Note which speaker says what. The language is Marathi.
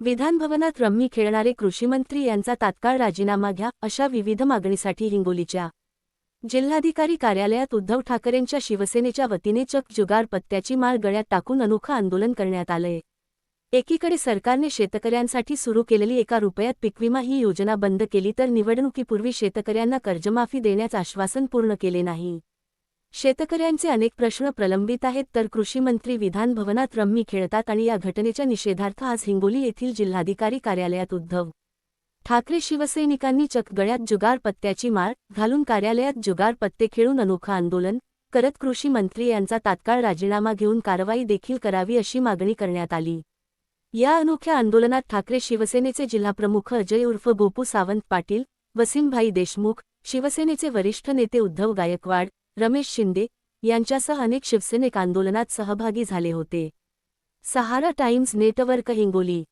Speaker 1: विधानभवनात रम्मी खेळणारे कृषीमंत्री यांचा तात्काळ राजीनामा घ्या अशा विविध मागणीसाठी हिंगोलीच्या जिल्हाधिकारी कार्यालयात उद्धव ठाकरेंच्या शिवसेनेच्या वतीने चक जुगार पत्त्याची माळ गळ्यात टाकून अनोखं आंदोलन करण्यात आलंय. एकीकडे सरकारने शेतकऱ्यांसाठी सुरू केलेली एका रुपयात पिकविमा ही योजना बंद केली तर निवडणुकीपूर्वी शेतकऱ्यांना कर्जमाफी देण्याचं आश्वासन पूर्ण केले नाही. शेतकऱ्यांचे अनेक प्रश्न प्रलंबित आहेत तर कृषीमंत्री विधान भवनात रम्मी खेळतात आणि या घटनेच्या निषेधार्थ आज हिंगोली येथील जिल्हाधिकारी कार्यालयात उद्धव ठाकरे शिवसैनिकांनी चकगळ्यात जुगार पत्त्याची माळ घालून कार्यालयात जुगार पत्ते खेळून अनोखं आंदोलन करत कृषी मंत्री यांचा तात्काळ राजीनामा घेऊन कारवाई देखील करावी अशी मागणी करण्यात आली. या अनोख्या आंदोलनात ठाकरे शिवसेनेचे जिल्हाप्रमुख अजय उर्फ गोपू सावंत पाटील वसीमभाई देशमुख शिवसेनेचे वरिष्ठ नेते उद्धव गायकवाड रमेश शिंदे यांच्यासह अनेक शिवसैनिक आंदोलनात सहभागी झाले होते. सहारा टाइम्स नेटवर्क हिंगोली